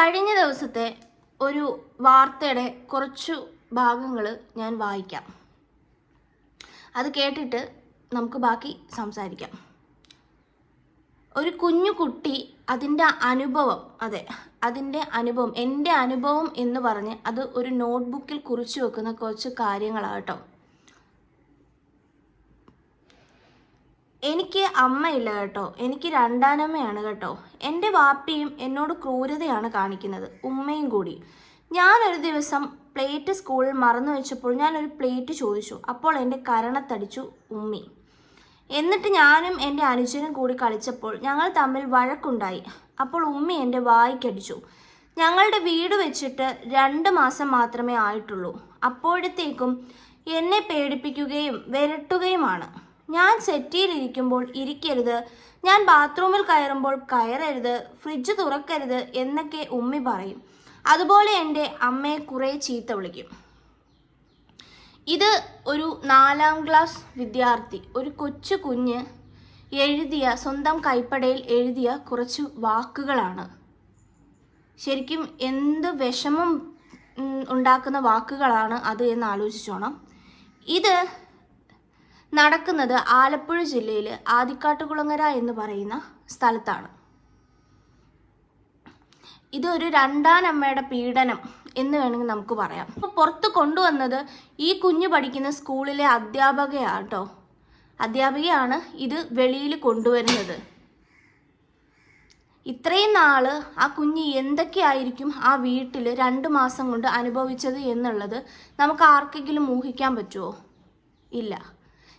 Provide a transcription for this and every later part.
കഴിഞ്ഞ ദിവസത്തെ ഒരു വാർത്തയുടെ കുറച്ചു ഭാഗങ്ങൾ ഞാൻ വായിക്കാം. അത് കേട്ടിട്ട് നമുക്ക് ബാക്കി സംസാരിക്കാം. ഒരു കുഞ്ഞു കുട്ടി അതിന്റെ അനുഭവം അതെ അതിന്റെ അനുഭവം എന്റെ അനുഭവം എന്ന് പറഞ്ഞ് അത് ഒരു നോട്ട്ബുക്കിൽ കുറിച്ചു വെക്കുന്ന കുറച്ച് കാര്യങ്ങളാണ് എനിക്ക് അമ്മയില്ല കേട്ടോ. എനിക്ക് രണ്ടാനമ്മയാണ് കേട്ടോ. എന്റെ വാപ്പിയും എന്നോട് ക്രൂരതയാണ് കാണിക്കുന്നത്. ഉമ്മയും കൂടി. ഞാനൊരു ദിവസം പ്ലേറ്റ് സ്കൂളിൽ മറന്നു വെച്ചപ്പോൾ ഞാനൊരു പ്ലേറ്റ് ചോദിച്ചു. അപ്പോൾ എന്റെ കരണത്തടിച്ചു ഉമ്മി. എന്നിട്ട് ഞാനും എന്റെ അനുജനും കൂടി കളിച്ചപ്പോൾ ഞങ്ങൾ തമ്മിൽ വഴക്കുണ്ടായി. അപ്പോൾ ഉമ്മി എന്റെ വായിക്കടിച്ചു. ഞങ്ങളുടെ വീട് വെച്ചിട്ട് രണ്ട് മാസം മാത്രമേ ആയിട്ടുള്ളൂ. അപ്പോഴത്തേക്കും എന്നെ പേടിപ്പിക്കുകയും വിരട്ടുകയുമാണ്. ഞാൻ സെറ്റിയിലിരിക്കുമ്പോൾ ഇരിക്കരുത്. ഞാൻ ബാത്റൂമിൽ കയറുമ്പോൾ കയറരുത്. ഫ്രിഡ്ജ് തുറക്കരുത് എന്നൊക്കെ ഉമ്മി പറയും. അതുപോലെ എന്റെ അമ്മയെ കുറേ ചീത്ത വിളിക്കും. ഇത് ഒരു നാലാം ക്ലാസ് വിദ്യാർത്ഥി ഒരു കൊച്ചു കുഞ്ഞ് എഴുതിയ സ്വന്തം കൈപ്പടയിൽ എഴുതിയ കുറച്ച് വാക്കുകളാണ്. ശരിക്കും എന്ത് വിഷമം ഉണ്ടാക്കുന്ന വാക്കുകളാണ് അത് എന്ന് ആലോചിച്ചോണം. ഇത് നടക്കുന്നത് ആലപ്പുഴ ജില്ലയിൽ ആദിക്കാട്ടുകുളങ്ങര എന്ന് പറയുന്ന സ്ഥലത്താണ്. ഇതൊരു രണ്ടാനമ്മയുടെ പീഡനം എന്ന് വേണമെങ്കിൽ നമുക്ക് പറയാം. അപ്പോൾ പുറത്ത് കൊണ്ടുവന്നത് ഈ കുഞ്ഞു പഠിക്കുന്ന സ്കൂളിലെ അധ്യാപകയാണ് കേട്ടോ അധ്യാപികയാണ് ഇത് വെളിയിൽ കൊണ്ടുവരുന്നത്. ഇത്രയും നാൾ ആ കുഞ്ഞ് എന്തൊക്കെയായിരിക്കും ആ വീട്ടിൽ രണ്ട് മാസം കൊണ്ട് അനുഭവിച്ചത് എന്നുള്ളത് നമുക്ക് ആർക്കെങ്കിലും ഊഹിക്കാൻ പറ്റുമോ ഇല്ല.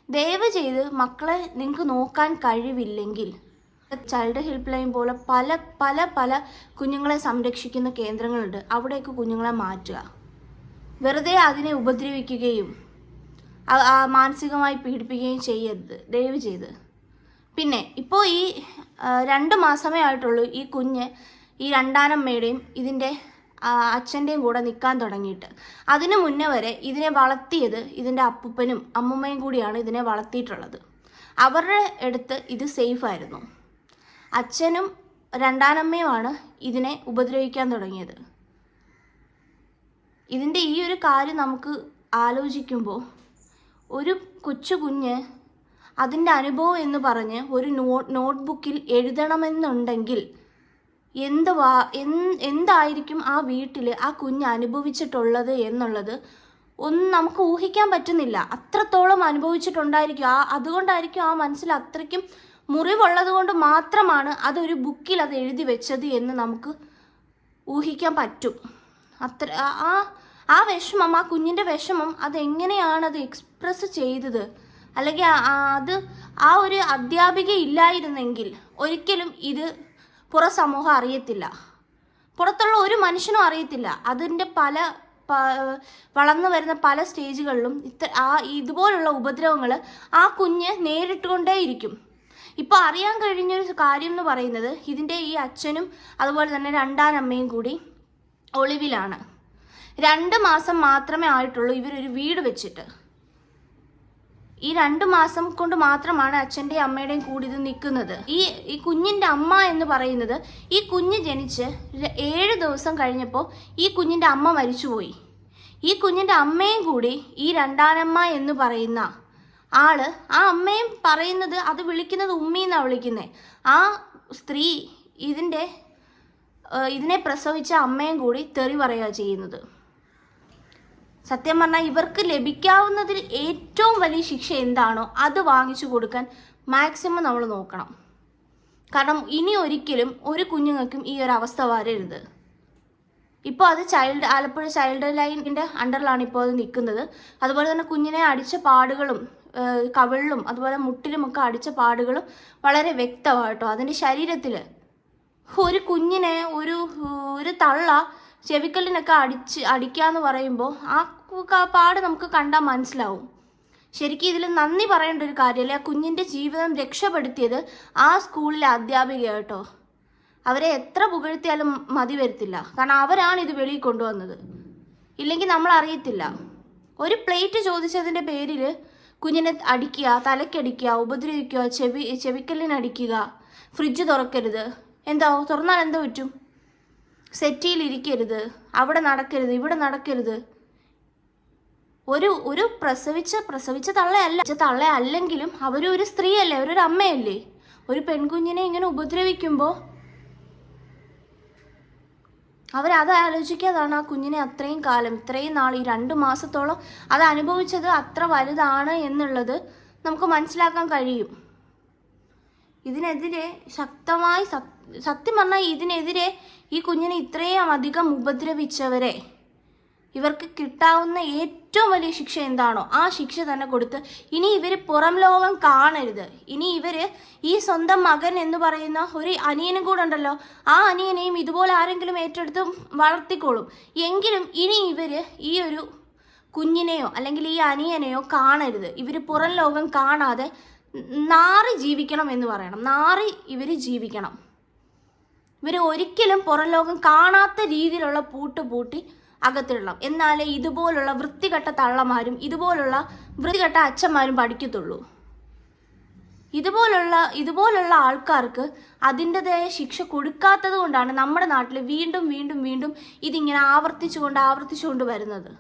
ദയവ് ചെയ്ത് മക്കളെ നിങ്ങൾക്ക് നോക്കാൻ കഴിവില്ലെങ്കിൽ. ചൈൽഡ് ഹെൽപ്പ് ലൈൻ പോലെ പല പല പല കുഞ്ഞുങ്ങളെ സംരക്ഷിക്കുന്ന കേന്ദ്രങ്ങളുണ്ട്. അവിടേക്ക് കുഞ്ഞുങ്ങളെ മാറ്റുക. വെറുതെ അതിനെ ഉപദ്രവിക്കുകയും മാനസികമായി പീഡിപ്പിക്കുകയും ചെയ്യരുത്. ദയവ് ചെയ്ത് പിന്നെ ഇപ്പോൾ ഈ രണ്ട് മാസമേ ആയിട്ടുള്ളൂ ഈ കുഞ്ഞ് ഈ രണ്ടാനമ്മയുടെയും ഇതിന്റെ അച്ഛന്റെയും കൂടെ നിൽക്കാൻ തുടങ്ങിയിട്ട്. അതിനു മുന്നേ വരെ ഇതിനെ വളർത്തിയത് ഇതിന്റെ അപ്പൂപ്പനും അമ്മുമ്മയും കൂടിയാണ് ഇതിനെ വളർത്തിയിട്ടുള്ളത്. അവരുടെ അടുത്ത് ഇത് സേഫ് ആയിരുന്നു. അച്ഛനും രണ്ടാനമ്മയുമാണ് ഇതിനെ ഉപദ്രവിക്കാൻ തുടങ്ങിയത്. ഇതിന്റെ ഈ ഒരു കാര്യം നമുക്ക് ആലോചിക്കുമ്പോൾ ഒരു കൊച്ചു കുഞ്ഞ് അതിന്റെ അനുഭവം എന്ന് പറഞ്ഞ് ഒരു നോ നോട്ട്ബുക്കിൽ എഴുതണമെന്നുണ്ടെങ്കിൽ എന്ത് വാ എന്തായിരിക്കും ആ വീട്ടിൽ ആ കുഞ്ഞ് അനുഭവിച്ചിട്ടുള്ളത് എന്നുള്ളത് ഒന്നും നമുക്ക് ഊഹിക്കാൻ പറ്റുന്നില്ല. അത്രത്തോളം അനുഭവിച്ചിട്ടുണ്ടായിരിക്കും. ആ അതുകൊണ്ടായിരിക്കും ആ മനസ്സിൽ അത്രയ്ക്കും മുറിവുള്ളത് കൊണ്ട് മാത്രമാണ് അതൊരു ബുക്കിൽ അത് എഴുതി വെച്ചത് എന്ന് നമുക്ക് ഊഹിക്കാൻ പറ്റും. അത്ര ആ- ആ വിഷമം ആ കുഞ്ഞിന്റെ വിഷമം അതെങ്ങനെയാണ് അത് എക്സ്പ്രസ് ചെയ്തത്? അല്ലെങ്കിൽ അത് ആ ഒരു അധ്യാപിക ഇല്ലായിരുന്നെങ്കിൽ ഒരിക്കലും ഇത് പുറ സമൂഹം അറിയത്തില്ല. പുറത്തുള്ള ഒരു മനുഷ്യനും അറിയത്തില്ല. അതിന്റെ പല വളർന്നു വരുന്ന പല സ്റ്റേജുകളിലും ഇത്ര ആ ഇതുപോലുള്ള ഉപദ്രവങ്ങൾ ആ കുഞ്ഞ് നേരിട്ടുകൊണ്ടേയിരിക്കും. ഇപ്പോൾ അറിയാൻ കഴിഞ്ഞൊരു കാര്യം എന്ന് പറയുന്നത് ഇതിന്റെ ഈ അച്ഛനും അതുപോലെ തന്നെ രണ്ടാനമ്മയും കൂടി ഒളിവിലാണ്. രണ്ട് മാസം മാത്രമേ ആയിട്ടുള്ളൂ ഇവരൊരു വീട് വെച്ചിട്ട്. ഈ രണ്ടു മാസം കൊണ്ട് മാത്രമാണ് അച്ഛന്റെയും അമ്മയുടെയും കൂടി ഇത് നിൽക്കുന്നത്. ഈ ഈ കുഞ്ഞിന്റെ അമ്മ എന്ന് പറയുന്നത് ഈ കുഞ്ഞ് ജനിച്ച് ഏഴ് ദിവസം കഴിഞ്ഞപ്പോൾ ഈ കുഞ്ഞിന്റെ അമ്മ മരിച്ചുപോയി. ഈ കുഞ്ഞിന്റെ അമ്മയും കൂടി ഈ രണ്ടാനമ്മ എന്ന് പറയുന്ന ആൾ ആ അമ്മയും പറയുന്നത് അത് വിളിക്കുന്നത് ഉമ്മീന്നാണ് വിളിക്കുന്നത് ആ സ്ത്രീ ഇതിന്റെ ഇതിനെ പ്രസവിച്ച അമ്മയും കൂടി തെറി പറയുക ചെയ്യുന്നത്. സത്യം പറഞ്ഞാൽ ഇവർക്ക് ലഭിക്കാവുന്നതിൽ ഏറ്റവും വലിയ ശിക്ഷ എന്താണോ അത് വാങ്ങിച്ചു കൊടുക്കാൻ മാക്സിമം നമ്മൾ നോക്കണം. കാരണം ഇനി ഒരിക്കലും ഒരു കുഞ്ഞുങ്ങൾക്കും ഈ ഒരു അവസ്ഥ വരരുത്. ഇപ്പോൾ അത് ചൈൽഡ് ആലപ്പുഴ ചൈൽഡ് ലൈനിന്റെ അണ്ടറിലാണ് ഇപ്പോൾ അത് നിൽക്കുന്നത്. അതുപോലെ തന്നെ കുഞ്ഞിനെ അടിച്ച പാടുകളും കവിളിലും അതുപോലെ മുട്ടിലുമൊക്കെ അടിച്ച പാടുകളും വളരെ വ്യക്തമായിട്ടോ അതിന്റെ ശരീരത്തിൽ ഒരു കുഞ്ഞിനെ ഒരു ഒരു തള്ള ചെവിക്കല്ലിനൊക്കെ അടിച്ച് അടിക്കാന്ന് പറയുമ്പോൾ ആ പാട് നമുക്ക് കണ്ടാൽ മനസ്സിലാവും. ശരിക്കും ഇതിൽ നന്ദി പറയേണ്ട ഒരു കാര്യമല്ലേ ആ കുഞ്ഞിന്റെ ജീവിതം രക്ഷപ്പെടുത്തിയത് ആ സ്കൂളിലെ അധ്യാപിക കേട്ടോ. അവരെ എത്ര പുകഴ്ത്തിയാലും മതി വരത്തില്ല. കാരണം അവരാണ് ഇത് വെളിയിൽ കൊണ്ടുവന്നത്. ഇല്ലെങ്കിൽ നമ്മൾ അറിയത്തില്ല. ഒരു പ്ലേറ്റ് ചോദിച്ചതിന്റെ പേരിൽ കുഞ്ഞിനെ അടിക്കുക തലക്കടിക്കുക ഉപദ്രവിക്കുക ചെവി ചെവിക്കല്ലിനടിക്കുക ഫ്രിഡ്ജ് തുറക്കരുത്. എന്താ? തുറന്നാൽ എന്താ പറ്റും? സെറ്റിയിൽ ഇരിക്കരുത് അവിടെ നടക്കരുത് ഇവിടെ നടക്കരുത്. ഒരു ഒരു പ്രസവിച്ച പ്രസവിച്ച തള്ളയല്ല. തള്ള അല്ലെങ്കിലും അവരും ഒരു സ്ത്രീയല്ലേ അവരൊരു അമ്മയല്ലേ? ഒരു പെൺകുഞ്ഞിനെ ഇങ്ങനെ ഉപദ്രവിക്കുമ്പോൾ അവരത് ആലോചിക്കാതാണ് ആ കുഞ്ഞിനെ അത്രയും കാലം ഇത്രയും നാൾ ഈ രണ്ട് മാസത്തോളം അത് അനുഭവിച്ചത് അത്ര വലുതാണ് എന്നുള്ളത് നമുക്ക് മനസ്സിലാക്കാൻ കഴിയും. ഇതിനെതിരെ ശക്തമായി സത്യം പറഞ്ഞാൽ ഇതിനെതിരെ ഈ കുഞ്ഞിനെ ഇത്രയും അധികം ഉപദ്രവിച്ചവരെ ഇവർക്ക് കിട്ടാവുന്ന ഏറ്റവും വലിയ ശിക്ഷ എന്താണോ ആ ശിക്ഷ തന്നെ കൊടുത്ത് ഇനി ഇവർ പുറം ലോകം കാണരുത്. ഇനി ഇവർ ഈ സ്വന്തം മകൻ എന്ന് പറയുന്ന ഒരു അനിയനും കൂടെ ഉണ്ടല്ലോ ആ അനിയനെയും ഇതുപോലെ ആരെങ്കിലും ഏറ്റെടുത്ത് വളർത്തിക്കോളും. എങ്കിലും ഇനി ഇവർ ഈ ഒരു കുഞ്ഞിനെയോ അല്ലെങ്കിൽ ഈ അനിയനെയോ കാണരുത്. ഇവർ പുറം ലോകം കാണാതെ നാറി ജീവിക്കണം എന്ന് പറയണം. നാറി ഇവർ ജീവിക്കണം. ഇവർ ഒരിക്കലും പുറം ലോകം കാണാത്ത രീതിയിലുള്ള പൂട്ട് പൂട്ടി അകത്തിടണം. എന്നാലേ ഇതുപോലുള്ള വൃത്തികെട്ട തള്ളമാരും ഇതുപോലുള്ള വൃത്തികെട്ട അച്ഛന്മാരും പഠിക്കത്തുള്ളൂ. ഇതുപോലുള്ള ഇതുപോലുള്ള ആൾക്കാർക്ക് അതിന്റെതായ ശിക്ഷ കൊടുക്കാത്തത് കൊണ്ടാണ് നമ്മുടെ നാട്ടിൽ വീണ്ടും വീണ്ടും വീണ്ടും ഇതിങ്ങനെ ആവർത്തിച്ചുകൊണ്ട് ആവർത്തിച്ചുകൊണ്ട് വരുന്നത്.